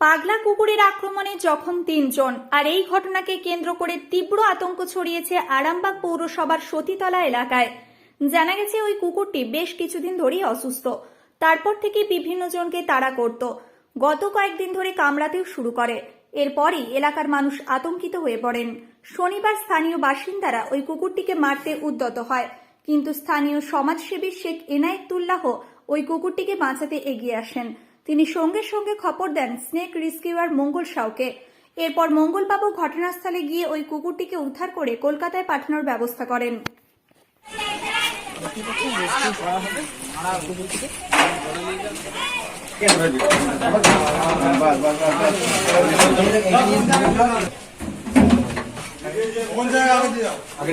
পাগলা কুকুরের আক্রমণে জখম তিনজন, আর এই ঘটনাকে কেন্দ্র করে তীব্র আতঙ্ক ছড়িয়েছে আরামবাগ পৌরসভার সতীতলা এলাকায়। জানা গেছে, ওই কুকুরটি বেশ কিছুদিন ধরেই অসুস্থ। তারপর থেকে বিভিন্ন জনকে তাড়া করত। গত কয়েকদিন ধরে কামড়াতেও শুরু করে। এরপরই এলাকার মানুষ আতঙ্কিত হয়ে পড়েন। শনিবার স্থানীয় বাসিন্দারা ওই কুকুরটিকে মারতে উদ্যত হয়। কিন্তু স্থানীয় সমাজসেবী শেখ এনায়েতুল্লাহ ওই কুকুরটিকে বাঁচাতে এগিয়ে আসেন। তিনি সঙ্গে সঙ্গে খবর দেন স্নেক রেস্কিউয়ার মঙ্গল সাউকে। এরপর মঙ্গলবাবু ঘটনাস্থলে গিয়ে ওই কুকুরটিকে উদ্ধার করে কলকাতায় পাঠানোর ব্যবস্থা করেন। আমি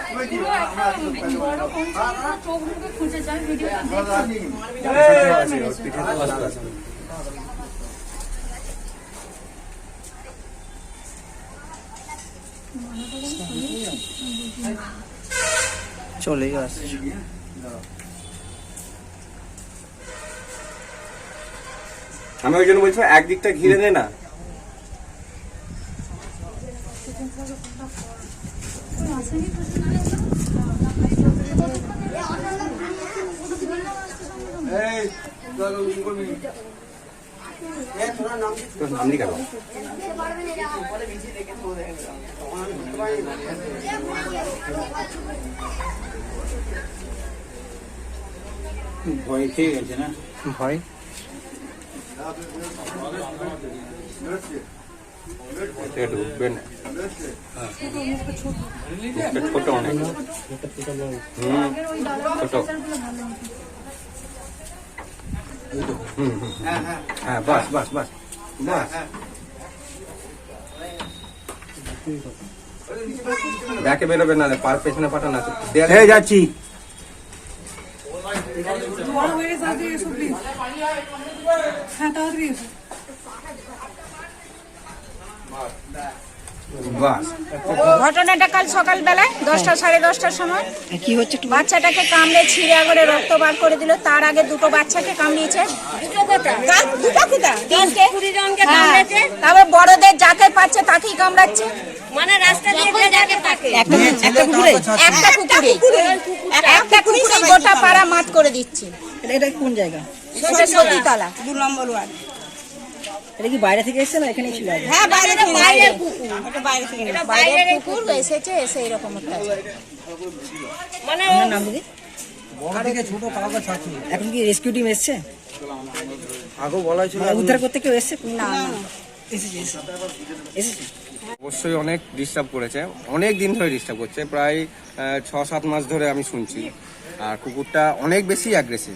চলে আসছে। আমি ওই জন্য বলছি একদিকটা ঘিরে দে না। এই চল ও কি করবি তোর নাম নি কেন ভয়? খেয়ে গেছে না ভয় ঢুকবে না ছোট অনেক ছোট হ্যাঁ বাস বাস বাস বাস। ব্যাকে বেরোবে না পার পেছনে পাঠান আছে। দেয়ালে যাচ্ছি হয়ে প্লিজ হ্যাঁ তাড়াতাড়ি ঘটনাটা কাল সকালবেলায় দশটা সাড়ে দশটার সময়। কি হচ্ছে বাচ্চাটাকে কামড়ে ছিঁড়ে করে রক্ত বার করে দিল। তার আগে দুটো বাচ্চাকে কামড়িয়েছে। হ্যাঁ। তারপর বড়দের যাকে পাচ্ছে তাকেই কামড়াচ্ছে। মানে রাস্তা দিয়ে যাকে তাকে একটা একটা কুকুরে। একটা কুকুরে। একটা কুকুরে। গোটা পাড়া মাত করে দিচ্ছে। এটা এটা কোন জায়গা? সতীতলা। দু নম্বর ওয়ার্ড। এটা কি বাইরে থেকে এসেছে না এখানেই ছিল হ্যাঁ বাইরে থেকে বাইরের কুকুর এটা বাইরে থেকে না। বাইরের কুকুর এসেছে এসে এরকম মানে আপনার নাম দিদি এখন কি রেস্কিউ টিম এসছে? আগে বলা ছিল মানে উদ্ধার করতে কেউ এসছে? না না। এসেছে এসেছে। অবশ্যই অনেক ডিস্টার্ব করেছে। অনেক দিন ধরে ডিস্টার্ব করছে। প্রায় ছ সাত মাস ধরে আমি শুনছি। আর কুকুরটা অনেক বেশি অ্যাগ্রেসিভ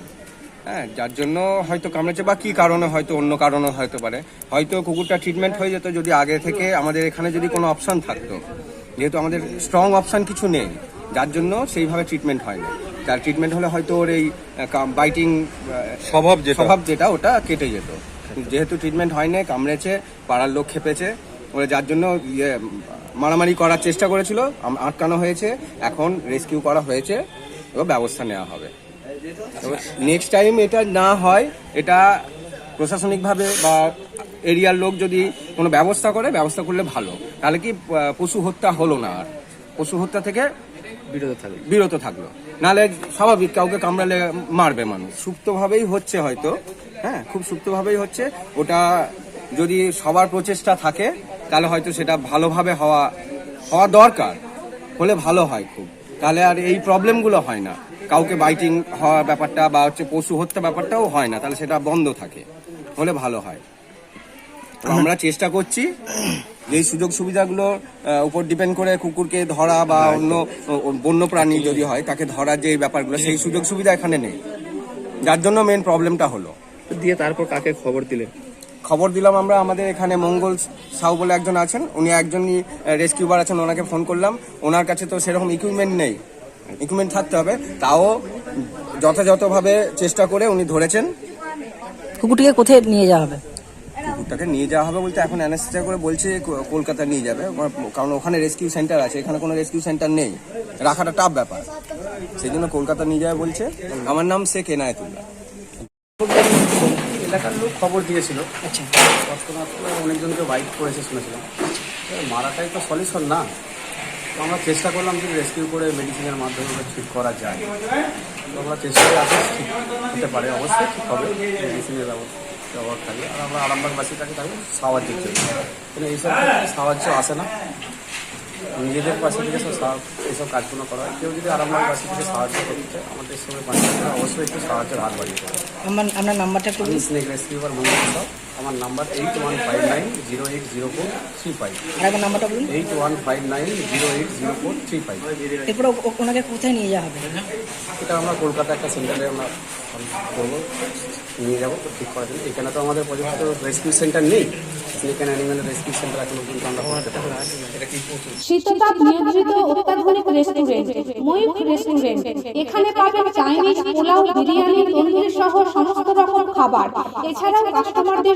হ্যাঁ যার জন্য হয়তো কামড়েছে বা কি কারণে হয়তো অন্য কারণে হয়তো পারে। হয়তো কুকুরটা ট্রিটমেন্ট হয়ে যেত যদি আগে থেকে আমাদের এখানে যদি কোনো অপশন থাকতো। যেহেতু আমাদের স্ট্রং অপশন কিছু নেই যার জন্য সেইভাবে ট্রিটমেন্ট হয় না যার ট্রিটমেন্ট হলে হয়তো ওর এই বাইটিং স্বভাব যে স্বভাব যেটা ওটা কেটে যেত। যেহেতু ট্রিটমেন্ট হয়নি কামড়েছে পাড়ার লোক খেপেছে ওরা যার জন্য ইয়ে মারামারি করার চেষ্টা করেছিল আটকানো হয়েছে এখন রেস্কিউ করা হয়েছে এবার ব্যবস্থা নেওয়া হবে। নেক্সট টাইম এটা না হয় এটা প্রশাসনিকভাবে বা এরিয়ার লোক যদি কোনো ব্যবস্থা করে ব্যবস্থা করলে ভালো। তাহলে কি পশু হত্যা হলো না আর? পশু হত্যা থেকে বিরত থাকল বিরত থাকল। নাহলে স্বাভাবিক কাউকে কামড়ালে মারবে মানুষ। সুপ্তভাবেই হচ্ছে হয়তো হ্যাঁ খুব সুপ্তভাবেই হচ্ছে। ওটা যদি সবার প্রচেষ্টা থাকে তাহলে হয়তো সেটা ভালোভাবে হওয়া হওয়া দরকার। হলে ভালো হয় খুব। তাহলে আর এই প্রবলেমগুলো হয় না। কাউকে বাইটিং হওয়া ব্যাপারটা বা হচ্ছে পশু হত্যা ব্যাপারটাও হয় না তাহলে সেটা বন্ধ থাকে হলে ভালো হয়। তো আমরা চেষ্টা করছি যে সুযোগ সুবিধাগুলো উপর ডিপেন্ড করে কুকুরকে ধরা বা অন্য বন্য প্রাণী যদি হয় তাকে ধরার যে ব্যাপারগুলো সেই সুযোগ সুবিধা এখানে নেই। যার জন্য মেন প্রবলেমটা হলো। দিয়ে তারপর কাকে খবর দিলেন? খবর দিলাম আমরা আমাদের এখানে মঙ্গল সাউ বলে একজন আছেন উনি একজনই রেস্কিউবার আছেন ওনাকে ফোন করলাম। ওনার কাছে তো সেরকম ইকুইপমেন্ট নেই। ইকুইপমেন্ট থাকতে হবে তাও যথাযথভাবে চেষ্টা করে উনি ধরেছেন। কুকুরটিকে কোথায় নিয়ে যাওয়া হবে? কুকুরটাকে নিয়ে যাওয়া হবে বলতে এখন অ্যানেস্থেসিয়া করে বলছে কলকাতা নিয়ে যাবে। কারণ ওখানে রেস্কিউ সেন্টার আছে এখানে কোনো রেস্কিউ সেন্টার নেই। রাখাটা টাফ ব্যাপার। সেই জন্য কলকাতা নিয়ে যাবে বলছে। আমার নাম শেখ এনায়েতুল্লাহ এলাকার লোক খবর দিয়েছিল। আচ্ছা। অনেকজনকে বাইক করেছে শুনেছিলাম। মারাটাই তো সলিউশন না। তো আমরা চেষ্টা করলাম যে রেস্কিউ করে মেডিসিনের মাধ্যমে ঠিক করা যায়। তো আমরা চেষ্টা করে আছি ঠিক হতে পারে অবশ্যই ঠিক হবে মেডিসিনের ব্যবস্থা ব্যবহার থাকবে। আর আমরা আরামবাগবাসীটাকে থাকবে সাহায্যের জন্য কিন্তু এইসব সাহায্য আসে না। নিজেদের পাশে থেকে সব এইসব কাজগুলো করা হয়। কেউ যদি আরামবাগবাসী থেকে সাহায্য করতে চায় আমাদের সঙ্গে অবশ্যই একটু সাহায্যের হাত বাড়িয়ে দেবে। আমার আপনার নাম্বারটা। স্নেক রেস্কিউবার মন্দির সব। আমার number eight one five nine zero eight zero four three five আর একবার নাম্বারটা বলুন। Eight one five nine zero eight zero four three five এরপরে ও- ওনাকে কোথায় নিয়ে যাওয়া হবে? এটা আমরা কলকাতা একটা সেন্টারে আমরা করব নিয়ে যাব ঠিক করার জন্য। এখানে তো আমাদের পর্যন্ত রেস্কিউ সেন্টার নেই। অ্যান্ড অ্যানিমেল রেস্কিউ সেন্টার এখনও পর্যন্ত আমরা করতে পারি না। এটা কি শীততাপ নিয়ন্ত্রিত অত্যাধুনিক রেস্টুরেন্ট ময়ূখ রেস্টুরেন্ট এখানে পাবেন চাইনিজ পোলাও বিরিয়ানি তন্দুরি সহ সমস্ত রকম খাবার। এছাড়াও কাস্টমারদের